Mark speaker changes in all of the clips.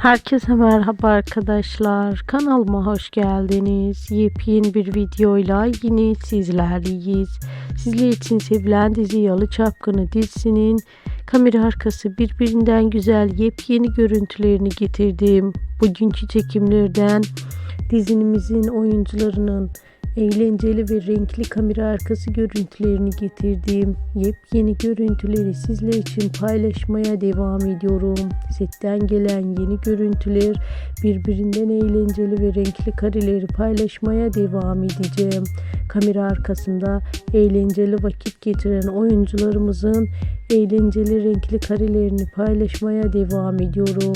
Speaker 1: Herkese merhaba arkadaşlar. Kanalıma hoş geldiniz. Yepyeni bir videoyla yine sizlerleyiz. Sizler için sevilen dizi Yalı Çapkını dizisinin kamera arkası birbirinden güzel yepyeni görüntülerini getirdim. Bugünkü çekimlerden dizimizin oyuncularının eğlenceli ve renkli kamera arkası görüntülerini getirdim. Yepyeni görüntüleri sizler için paylaşmaya devam ediyorum. Setten gelen yeni görüntüler, birbirinden eğlenceli ve renkli kareleri paylaşmaya devam edeceğim. Kamera arkasında eğlenceli vakit geçiren oyuncularımızın eğlenceli renkli karelerini paylaşmaya devam ediyorum.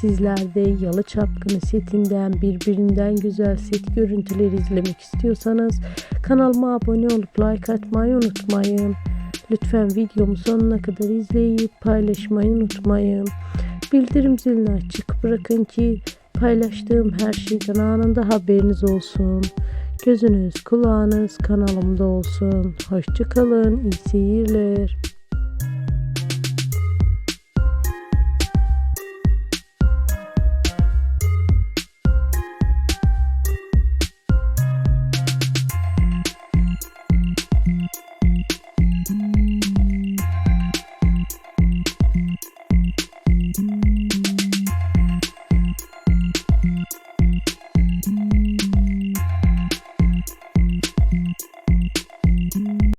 Speaker 1: Sizler de Yalı Çapkını setinden birbirinden güzel set görüntüleri izlemek istiyorsanız kanalıma abone olup like atmayı unutmayın. Lütfen videomu sonuna kadar izleyip paylaşmayı unutmayın. Bildirim zilini açık bırakın ki paylaştığım her şeyden anında haberiniz olsun. Gözünüz kulağınız kanalımda olsun. Hoşçakalın. iyi seyirler.